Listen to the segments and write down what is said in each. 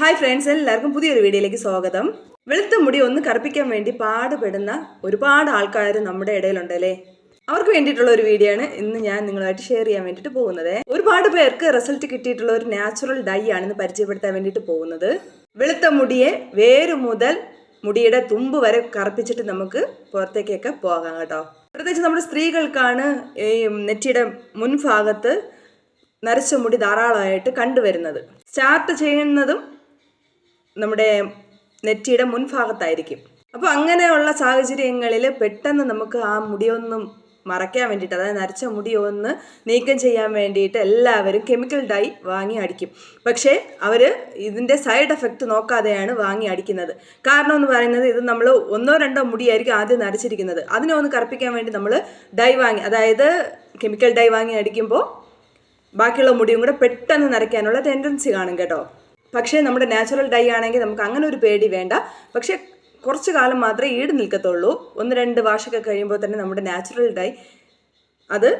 Hi friends എല്ലാവർക്കും പുതിയൊരു വീഡിയോയിലേക്ക് സ്വാഗതം. വെളുത്ത മുടി ഒന്ന് കറുപ്പിക്കാൻ വേണ്ടി പാടുപെടുന്ന ഒരുപാട് ആൾക്കാർ നമ്മുടെ ഇടയിലുണ്ട് അല്ലേ? അവർക്ക് വേണ്ടിയിട്ടുള്ള ഒരു വീഡിയോ ആണ് ഇന്ന് ഞാൻ നിങ്ങളുമായിട്ട് ഷെയർ ചെയ്യാൻ വേണ്ടിയിട്ട് പോകുന്നത്. ഒരുപാട് പേർക്ക് റിസൾട്ട് കിട്ടിയിട്ടുള്ള ഒരു നാച്ചുറൽ ഡൈ ആണ് ഇന്ന് പരിചയപ്പെടുത്താൻ വേണ്ടിയിട്ട് പോകുന്നത്. വെളുത്ത മുടിയെ വേര് മുതൽ മുടിയുടെ തുമ്പ് വരെ കറുപ്പിച്ചിട്ട് നമുക്ക് പുറത്തേക്കൊക്കെ പോകാം കേട്ടോ. പ്രത്യേകിച്ച് നമ്മുടെ സ്ത്രീകൾക്കാണ് ഈ നെറ്റിയുടെ മുൻഭാഗത്ത് നരച്ച മുടി ധാരാളമായിട്ട് കണ്ടുവരുന്നത്. സ്റ്റാർട്ട് ചെയ്യുന്നതും നമ്മുടെ നെറ്റിയുടെ മുൻഭാഗത്തായിരിക്കും. അപ്പോൾ അങ്ങനെയുള്ള സാഹചര്യങ്ങളിൽ പെട്ടെന്ന് നമുക്ക് ആ മുടിയൊന്നും മറയ്ക്കാൻ വേണ്ടിയിട്ട് അതായത് നരച്ച മുടി ഒന്ന് നീക്കം ചെയ്യാൻ വേണ്ടിയിട്ട് എല്ലാവരും കെമിക്കൽ ഡൈ വാങ്ങി അടിക്കും. പക്ഷേ അവർ ഇതിന്റെ സൈഡ് എഫക്റ്റ് നോക്കാതെയാണ് വാങ്ങി അടിക്കുന്നത്. കാരണം എന്ന് പറയുന്നത് ഇത് നമ്മൾ ഒന്നോ രണ്ടോ മുടിയായിരിക്കും ആദ്യം നരച്ചിരിക്കുന്നത്. അതിനെ ഒന്ന് കറുപ്പിക്കാൻ വേണ്ടി നമ്മൾ ഡൈ വാങ്ങി അതായത് കെമിക്കൽ ഡൈ വാങ്ങി അടിക്കുമ്പോൾ ബാക്കിയുള്ള മുടിയും കൂടെ പെട്ടെന്ന് നരയ്ക്കാനുള്ള ടെൻഡൻസി കാണും കേട്ടോ. പക്ഷേ നമ്മുടെ നാച്ചുറൽ ഡൈ ആണെങ്കിൽ നമുക്ക് അങ്ങനെ ഒരു പേടി വേണ്ട. പക്ഷേ കുറച്ച് കാലം മാത്രമേ ഈട് നിൽക്കത്തുള്ളൂ. ഒന്ന് രണ്ട് വാഷൊക്കെ കഴിയുമ്പോൾ തന്നെ നമ്മുടെ നാച്ചുറൽ ഡൈ അത്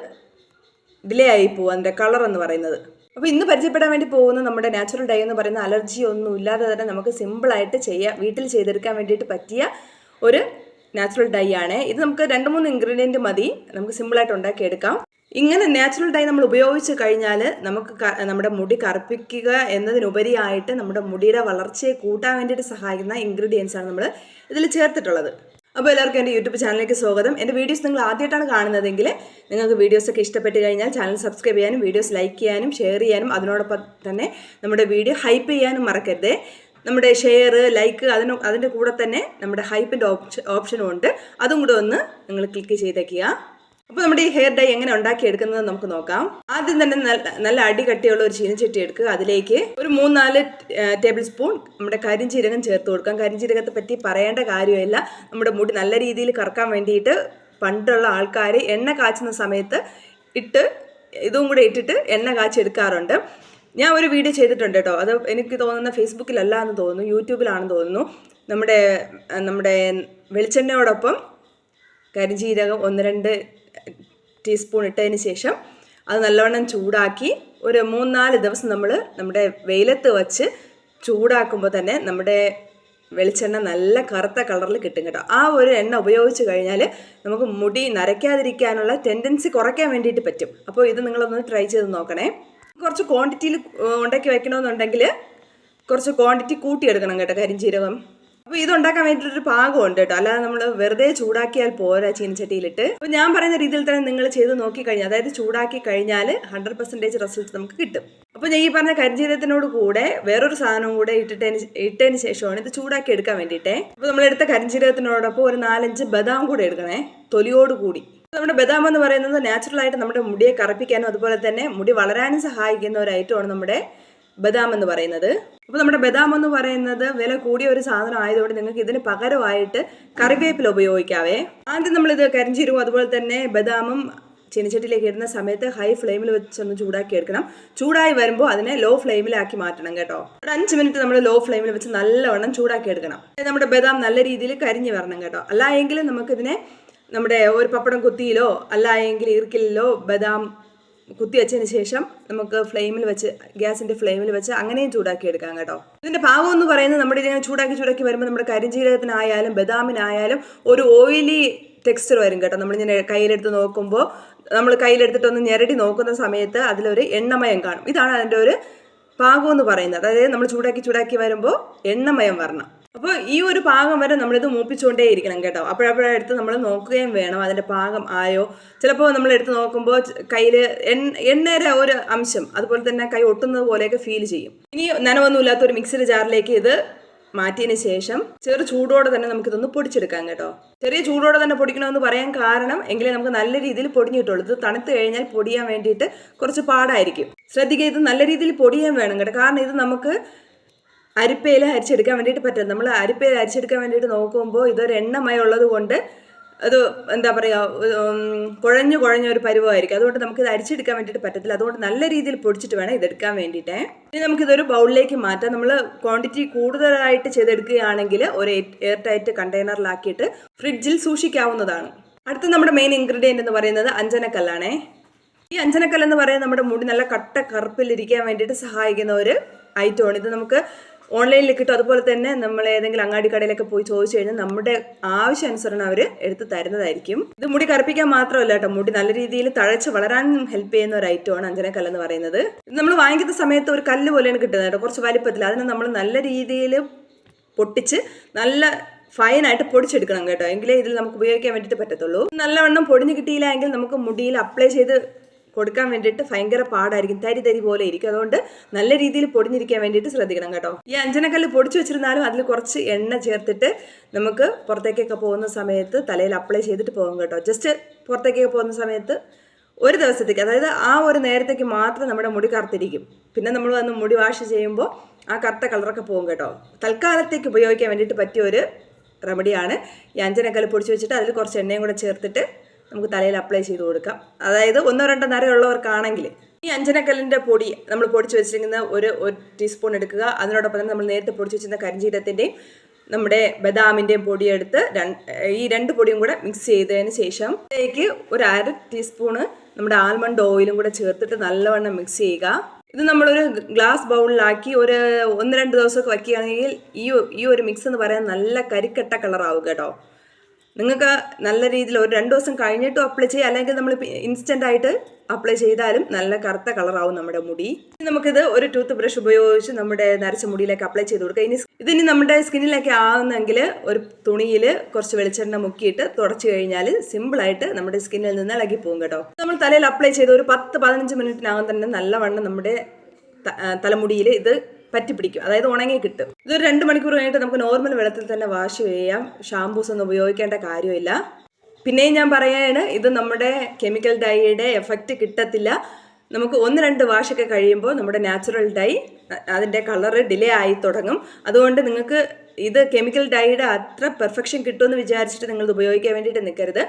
ഡിലേ ആയി പോകും അതിന്റെ കളർ എന്ന് പറയുന്നത്. അപ്പോൾ ഇന്ന് പരിചയപ്പെടാൻ വേണ്ടി പോകുന്ന നമ്മുടെ നാച്ചുറൽ ഡൈ എന്ന് പറയുന്ന അലർജി ഒന്നും ഇല്ലാതെ തന്നെ നമുക്ക് സിമ്പിളായിട്ട് ചെയ്യാം. വീട്ടിൽ ചെയ്തെടുക്കാൻ വേണ്ടിയിട്ട് പറ്റിയ ഒരു നാച്ചുറൽ ഡൈ ആണ്. ഇത് നമുക്ക് രണ്ട് മൂന്ന് ഇൻഗ്രീഡിയന്റ് മതി. നമുക്ക് സിമ്പിളായിട്ട് ഉണ്ടാക്കിയെടുക്കാം. ഇങ്ങനെ നാച്ചുറൽ ഡൈ നമ്മൾ ഉപയോഗിച്ച് കഴിഞ്ഞാൽ നമുക്ക് നമ്മുടെ മുടി കറുപ്പിക്കുക എന്നതിനുപരിയായിട്ട് നമ്മുടെ മുടിയുടെ വളർച്ചയെ കൂട്ടാൻ വേണ്ടിയിട്ട് സഹായിക്കുന്ന ഇൻഗ്രീഡിയൻസ് ആണ് നമ്മൾ ഇതിൽ ചേർത്തിട്ടുള്ളത്. അപ്പോൾ എല്ലാവർക്കും എന്റെ യൂട്യൂബ് ചാനലിലേക്ക് സ്വാഗതം. എന്റെ വീഡിയോസ് നിങ്ങൾ ആദ്യമായിട്ടാണ് കാണുന്നതെങ്കിൽ നിങ്ങൾക്ക് വീഡിയോസൊക്കെ ഇഷ്ടപ്പെട്ട് കഴിഞ്ഞാൽ ചാനൽ സബ്സ്ക്രൈബ് ചെയ്യാനും വീഡിയോസ് ലൈക്ക് ചെയ്യാനും ഷെയർ ചെയ്യാനും അതിനോടൊപ്പം തന്നെ നമ്മുടെ വീഡിയോ ഹൈപ്പ് ചെയ്യാനും മറക്കരുത്. നമ്മുടെ ഷെയർ ലൈക്ക് അതിന് അതിന്റെ കൂടെ തന്നെ നമ്മുടെ ഹൈപ്പിന്റെ ഓപ്ഷൻ ഓപ്ഷനും ഉണ്ട്. അതും കൂടെ ഒന്ന് നിങ്ങൾ ക്ലിക്ക് ചെയ്തേക്കുക. അപ്പോൾ നമ്മുടെ ഈ ഹെയർ ഡൈ എങ്ങനെ ഉണ്ടാക്കിയെടുക്കുന്നത് നമുക്ക് നോക്കാം. ആദ്യം തന്നെ നല്ല അടി കട്ടിയുള്ള ഒരു ചീനച്ചട്ടി എടുക്കുക. അതിലേക്ക് ഒരു മൂന്നാൽ ടേബിൾ സ്പൂൺ നമ്മുടെ കരിഞ്ചീരകം ചേർത്ത് കൊടുക്കാം. കരിഞ്ചീരകത്തെ പറ്റി പറയേണ്ട കാര്യമില്ല. നമ്മുടെ മുടി നല്ല രീതിയിൽ കറക്കാൻ വേണ്ടിയിട്ട് പണ്ടുള്ള ആൾക്കാർ എണ്ണ കാച്ചുന്ന സമയത്ത് ഇട്ട് ഇതും കൂടെ ഇട്ടിട്ട് എണ്ണ കാച്ചെടുക്കാറുണ്ട്. ഞാൻ ഒരു വീഡിയോ ചെയ്തിട്ടുണ്ട് കേട്ടോ. അത് എനിക്ക് തോന്നുന്ന ഫേസ്ബുക്കിലല്ല എന്ന് തോന്നുന്നു യൂട്യൂബിലാണെന്ന് തോന്നുന്നു. നമ്മുടെ നമ്മുടെ വെളിച്ചെണ്ണയോടൊപ്പം കരിഞ്ചീരകം ഒന്ന് രണ്ട് ടീസ്പൂൺ ഇട്ടതിന് ശേഷം അത് നല്ലവണ്ണം ചൂടാക്കി ഒരു മൂന്നാൽ ദിവസം നമ്മൾ നമ്മുടെ വെയിലത്ത് വച്ച് ചൂടാക്കുമ്പോൾ തന്നെ നമ്മുടെ വെളിച്ചെണ്ണ നല്ല കറുത്ത കളറിൽ കിട്ടും കേട്ടോ. ആ ഒരു എണ്ണ ഉപയോഗിച്ച് കഴിഞ്ഞാൽ നമുക്ക് മുടി നരയ്ക്കാതിരിക്കാനുള്ള ടെൻഡൻസി കുറയ്ക്കാൻ വേണ്ടിയിട്ട് പറ്റും. അപ്പോൾ ഇത് നിങ്ങളൊന്ന് ട്രൈ ചെയ്ത് നോക്കണേ. കുറച്ച് ക്വാണ്ടിറ്റിയിൽ ഉണ്ടാക്കി വയ്ക്കണമെന്നുണ്ടെങ്കിൽ കുറച്ച് ക്വാണ്ടിറ്റി കൂട്ടിയെടുക്കണം കേട്ടോ കരിഞ്ചീരകം. അപ്പോൾ ഇത് ഉണ്ടാക്കാൻ വേണ്ടിയിട്ടൊരു പാകമുണ്ട് കേട്ടോ. അല്ലാതെ നമ്മൾ വെറുതെ ചൂടാക്കിയാൽ പോരാ ചീനച്ചട്ടിയിലിട്ട്. അപ്പോൾ ഞാൻ പറയുന്ന രീതിയിൽ തന്നെ നിങ്ങൾ ചെയ്ത് നോക്കിക്കഴിഞ്ഞാൽ അതായത് ചൂടാക്കി കഴിഞ്ഞാൽ ഹൺഡ്രഡ് പെർസെന്റേജ് റിസൾട്ട് നമുക്ക് കിട്ടും. അപ്പോൾ ഞാൻ ഈ പറഞ്ഞ കരിഞ്ചീരത്തിനോട് കൂടെ വേറൊരു സാധനവും കൂടെ ഇട്ടിട്ടതിന് ഇട്ടതിന് ശേഷമാണ് ഇത് ചൂടാക്കി എടുക്കാൻ വേണ്ടിയിട്ടേ. അപ്പോൾ നമ്മളെടുത്ത കരിഞ്ചീരത്തിനോടൊപ്പം ഒരു നാലഞ്ച് ബദാം കൂടെ എടുക്കണേ തൊലിയോട് കൂടി. നമ്മുടെ ബദാം എന്ന് പറയുന്നത് നാച്ചുറലായിട്ട് നമ്മുടെ മുടിയെ കറപ്പിക്കാനും അതുപോലെ തന്നെ മുടി വളരാനും സഹായിക്കുന്ന ഒരു ഐറ്റമാണ് നമ്മുടെ ബദാം എന്ന് പറയുന്നത്. അപ്പോൾ നമ്മുടെ ബദാം എന്ന് പറയുന്നത് വില കൂടിയ ഒരു സാധനം ആയതുകൊണ്ട് നിങ്ങൾക്ക് ഇതിന് പകരമായിട്ട് കറിവേപ്പില ഉപയോഗിക്കാവേ. ആദ്യം നമ്മളിത് കരിഞ്ചീരവും അതുപോലെ തന്നെ ബദാമും ചീനച്ചട്ടിയിലേക്ക് ഇടുന്ന സമയത്ത് ഹൈ ഫ്ലെയിമിൽ വെച്ചൊന്ന് ചൂടാക്കി എടുക്കണം. ചൂടായി വരുമ്പോൾ അതിനെ ലോ ഫ്ലെയിമിലാക്കി മാറ്റണം കേട്ടോ. ഒരു അഞ്ച് മിനിറ്റ് നമ്മൾ ലോ ഫ്ലെയിമിൽ വെച്ച് നല്ലവണ്ണം ചൂടാക്കി എടുക്കണം. നമ്മുടെ ബദാം നല്ല രീതിയിൽ കരിഞ്ഞു വരണം കേട്ടോ. അല്ല എങ്കിൽ നമുക്കിതിനെ നമ്മുടെ ഒരു പപ്പടം കുത്തിയിലോ അല്ല എങ്കിൽ ഈർക്കിലോ ബദാം കുത്തി വെച്ചതിന് ശേഷം നമുക്ക് ഫ്ലെയിമിൽ വെച്ച് ഗ്യാസിന്റെ ഫ്ലെയിമിൽ വെച്ച് അങ്ങനെയും ചൂടാക്കി എടുക്കാം കേട്ടോ. ഇതിന്റെ ഭാഗം എന്ന് പറയുന്നത് നമ്മുടെ ഇതിങ്ങനെ ചൂടാക്കി ചൂടാക്കി വരുമ്പോൾ നമ്മുടെ കരിഞ്ജീരകത്തിനായാലും ബദാമിനായാലും ഒരു ഓയിലി ടെക്സ്ചർ വരും കേട്ടോ. നമ്മളിങ്ങനെ കയ്യിലെടുത്ത് നോക്കുമ്പോൾ നമ്മൾ കയ്യിലെടുത്തിട്ടൊന്ന് ഞെരടി നോക്കുന്ന സമയത്ത് അതിലൊരു എണ്ണമയം കാണും. ഇതാണ് അതിന്റെ ഒരു പാകം എന്ന് പറയുന്നത്. അതായത് നമ്മൾ ചൂടാക്കി ചൂടാക്കി വരുമ്പോൾ എണ്ണമയം വരണം. അപ്പോൾ ഈ ഒരു പാകം വരെ നമ്മളിത് മൂപ്പിച്ചുകൊണ്ടേ ഇരിക്കണം കേട്ടോ. അപ്പോഴപ്പോഴെടുത്ത് നമ്മൾ നോക്കുകയും വേണം അതിന്റെ പാകം ആയോ. ചിലപ്പോൾ നമ്മൾ എടുത്ത് നോക്കുമ്പോൾ കയ്യിൽ എണ്ണ എണ്ണയുടെ ഒരു അംശം അതുപോലെ തന്നെ കൈ ഒട്ടുന്നത് പോലെയൊക്കെ ഫീൽ ചെയ്യും. ഇനി നനവൊന്നുമില്ലാത്ത ഒരു മിക്സിയുടെ ജാറിലേക്ക് ഇത് മാറ്റിയതിന് ശേഷം ചെറു ചൂടോടെ തന്നെ നമുക്കിതൊന്ന് പൊടിച്ചെടുക്കാം കേട്ടോ. ചെറിയ ചൂടോടെ തന്നെ പൊടിക്കണമെന്ന് പറയാൻ കാരണം എങ്കിലേ നമുക്ക് നല്ല രീതിയിൽ പൊടിഞ്ഞിട്ടുള്ളൂ. ഇത് തണുത്ത് കഴിഞ്ഞാൽ പൊടിയാൻ വേണ്ടിയിട്ട് കുറച്ച് പാടായിരിക്കും. ശ്രദ്ധിക്കുക ഇത് നല്ല രീതിയിൽ പൊടിയാൻ വേണം കേട്ടോ. കാരണം ഇത് നമുക്ക് അരിപ്പയിൽ അരിച്ചെടുക്കാൻ വേണ്ടിയിട്ട് പറ്റും നമ്മൾ അരിപ്പയിൽ അരിച്ചെടുക്കാൻ വേണ്ടിയിട്ട് നോക്കുമ്പോൾ ഇതൊരു എണ്ണമയം ഉള്ളത് കൊണ്ട് അത് എന്താ പറയുക കുഴഞ്ഞു കുഴഞ്ഞ ഒരു പരുവമായിരിക്കും അതുകൊണ്ട് നമുക്ക് ഇത് അരിച്ചെടുക്കാൻ വേണ്ടിയിട്ട് പറ്റത്തില്ല. അതുകൊണ്ട് നല്ല രീതിയിൽ പൊടിച്ചിട്ട് വേണം ഇതെടുക്കാൻ വേണ്ടിയിട്ട്. ഇനി നമുക്കിതൊരു ബൗളിലേക്ക് മാറ്റാം. നമ്മൾ ക്വാണ്ടിറ്റി കൂടുതലായിട്ട് ചെയ്തെടുക്കുകയാണെങ്കിൽ ഒരു എയർ ടൈറ്റ് കണ്ടെയ്നറിലാക്കിയിട്ട് ഫ്രിഡ്ജിൽ സൂക്ഷിക്കാവുന്നതാണ്. അടുത്ത നമ്മുടെ മെയിൻ ഇൻഗ്രീഡിയന്റ് എന്ന് പറയുന്നത് അഞ്ചനക്കല്ലാണേ. ഈ അഞ്ചനക്കല്ലെന്ന് പറയുന്നത് നമ്മുടെ മുടി നല്ല കട്ട കറുപ്പിലിരിക്കാൻ വേണ്ടിയിട്ട് സഹായിക്കുന്ന ഒരു ഐറ്റമാണ്. ഇത് നമുക്ക് ഓൺലൈനിൽ കിട്ടും. അതുപോലെ തന്നെ നമ്മൾ ഏതെങ്കിലും അങ്ങാടി കടയിലൊക്കെ പോയി ചോദിച്ചു കഴിഞ്ഞാൽ നമ്മുടെ ആവശ്യാനുസരണം അവർ എടുത്ത് തരുന്നതായിരിക്കും. ഇത് മുടി കറുപ്പിക്കാൻ മാത്രമല്ല കേട്ടോ. മുടി നല്ല രീതിയിൽ തഴച്ച് വളരാനും ഹെൽപ്പ് ചെയ്യുന്ന ഒരു ഐറ്റമാണ് അഞ്ജനക്കല്ല് എന്ന് പറയുന്നത്. നമ്മൾ വാങ്ങിക്കുന്ന സമയത്ത് ഒരു കല്ല് പോലെയാണ് കിട്ടുന്നത് കേട്ടോ. കുറച്ച് വലിപ്പത്തിൽ അതിനെ നമ്മൾ നല്ല രീതിയിൽ പൊട്ടിച്ച് നല്ല ഫൈനായിട്ട് പൊടിച്ചെടുക്കണം കേട്ടോ. എങ്കിലേ ഇതിൽ നമുക്ക് ഉപയോഗിക്കാൻ വേണ്ടിയിട്ട് പറ്റത്തുള്ളൂ. നല്ലവണ്ണം പൊടിഞ്ഞ് കിട്ടിയില്ല എങ്കിൽ നമുക്ക് മുടിയിൽ അപ്ലൈ ചെയ്ത് കൊടുക്കാൻ വേണ്ടിയിട്ട് ഭയങ്കര പാടായിരിക്കും. തരി തരി പോലെ ഇരിക്കും. അതുകൊണ്ട് നല്ല രീതിയിൽ പൊടിഞ്ഞിരിക്കാൻ വേണ്ടിയിട്ട് ശ്രദ്ധിക്കണം കേട്ടോ. ഈ അഞ്ചനക്കല്ല് പൊടിച്ചു വെച്ചിരുന്നാലും അതിൽ കുറച്ച് എണ്ണ ചേർത്തിട്ട് നമുക്ക് പുറത്തേക്കൊക്കെ പോകുന്ന സമയത്ത് തലയിൽ അപ്ലൈ ചെയ്തിട്ട് പോകും കേട്ടോ. ജസ്റ്റ് പുറത്തേക്കൊക്കെ പോകുന്ന സമയത്ത് ഒരു ദിവസത്തേക്ക് അതായത് ആ ഒരു നേരത്തേക്ക് മാത്രം നമ്മുടെ മുടി കറുത്തിരിക്കും. പിന്നെ നമ്മൾ വന്ന് മുടി വാഷ് ചെയ്യുമ്പോൾ ആ കറുത്ത കളറൊക്കെ പോകും കേട്ടോ. തൽക്കാലത്തേക്ക് ഉപയോഗിക്കാൻ വേണ്ടിയിട്ട് പറ്റിയ ഒരു റെമഡിയാണ് ഈ അഞ്ചനക്കല്ല് പൊടിച്ച് വെച്ചിട്ട് അതിൽ കുറച്ച് എണ്ണയും കൂടെ ചേർത്തിട്ട് നമുക്ക് തലയിൽ അപ്ലൈ ചെയ്ത് കൊടുക്കാം. അതായത് ഒന്നോ രണ്ടോ നരയുള്ളവർക്കാണെങ്കിൽ ഈ അഞ്ചനക്കല്ലിന്റെ പൊടി നമ്മൾ പൊടിച്ച് വെച്ചിരിക്കുന്ന ഒരു ഒരു ടീസ്പൂൺ എടുക്കുക. അതിനോടൊപ്പം തന്നെ നമ്മൾ നേരത്തെ പൊടിച്ച് വെച്ചിരുന്ന കരിഞ്ചീരത്തിന്റെയും നമ്മുടെ ബദാമിന്റെയും പൊടിയെടുത്ത് ഈ രണ്ട് പൊടിയും കൂടെ മിക്സ് ചെയ്തതിന് ശേഷം ഇതിലേക്ക് ഒരു അര ടീസ്പൂണ് നമ്മുടെ ആൽമണ്ട് ഓയിലും കൂടെ ചേർത്തിട്ട് നല്ലവണ്ണം മിക്സ് ചെയ്യുക. ഇത് നമ്മളൊരു ഗ്ലാസ് ബൗളിലാക്കി ഒരു ഒന്ന് രണ്ട് ദിവസമൊക്കെ വയ്ക്കുകയാണെങ്കിൽ ഈ ഈ ഒരു മിക്സ് എന്ന് പറയാൻ നല്ല കരിക്കട്ട കളറാവുക കേട്ടോ. നിങ്ങൾക്ക് നല്ല രീതിയിൽ ഒരു രണ്ട് ദിവസം കഴിഞ്ഞിട്ടും അപ്ലൈ ചെയ്യുക അല്ലെങ്കിൽ നമ്മൾ ഇൻസ്റ്റന്റ് ആയിട്ട് അപ്ലൈ ചെയ്താലും നല്ല കറുത്ത കളറാവും നമ്മുടെ മുടി. നമുക്കിത് ഒരു ടൂത്ത് ബ്രഷ് ഉപയോഗിച്ച് നമ്മുടെ നരച്ച മുടിയിലേക്ക് അപ്ലൈ ചെയ്ത് കൊടുക്കുക ഇനി ഇതിനി നമ്മുടെ സ്കിന്നിലേക്ക് ആവുന്നെങ്കിൽ ഒരു തുണിയിൽ കുറച്ച് വെളിച്ചെണ്ണ മുക്കിയിട്ട് തുടച്ചു കഴിഞ്ഞാൽ സിമ്പിളായിട്ട് നമ്മുടെ സ്കിന്നിൽ നിന്ന് ഇളകി പോകും കേട്ടോ. നമ്മൾ തലയിൽ അപ്ലൈ ചെയ്ത് ഒരു പത്ത് പതിനഞ്ച് മിനിറ്റിനകം തന്നെ നല്ലവണ്ണം നമ്മുടെ തലമുടിയിൽ ഇത് പറ്റി പിടിക്കും അതായത് ഉണങ്ങി കിട്ടും. ഇതൊരു രണ്ട് മണിക്കൂർ കഴിഞ്ഞിട്ട് നമുക്ക് നോർമൽ വെള്ളത്തിൽ തന്നെ വാഷ് ചെയ്യാം. ഷാംപൂസ് ഒന്നും ഉപയോഗിക്കേണ്ട കാര്യമില്ല. പിന്നെയും ഞാൻ പറയാണ് ഇത് നമ്മുടെ കെമിക്കൽ ഡൈയുടെ എഫക്റ്റ് കിട്ടത്തില്ല. നമുക്ക് ഒന്ന് രണ്ട് വാഷൊക്കെ കഴിയുമ്പോൾ നമ്മുടെ നാച്ചുറൽ ഡൈ അതിന്റെ കളറ് ഡിലേ ആയി തുടങ്ങും. അതുകൊണ്ട് നിങ്ങൾക്ക് ഇത് കെമിക്കൽ ഡൈയുടെ അത്ര പെർഫെക്ഷൻ കിട്ടുമെന്ന് വിചാരിച്ചിട്ട് നിങ്ങൾ ഇത് ഉപയോഗിക്കാൻ വേണ്ടിയിട്ട് നിൽക്കരുത്.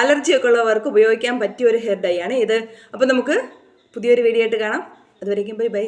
അലർജി ഒക്കെ ഉള്ളവർക്ക് ഉപയോഗിക്കാൻ പറ്റിയ ഒരു ഹെയർ ഡൈ ആണ് ഇത്. അപ്പോൾ നമുക്ക് പുതിയൊരു വീഡിയോ ആയിട്ട് കാണാം. അതുവരേക്കും ബൈ ബൈ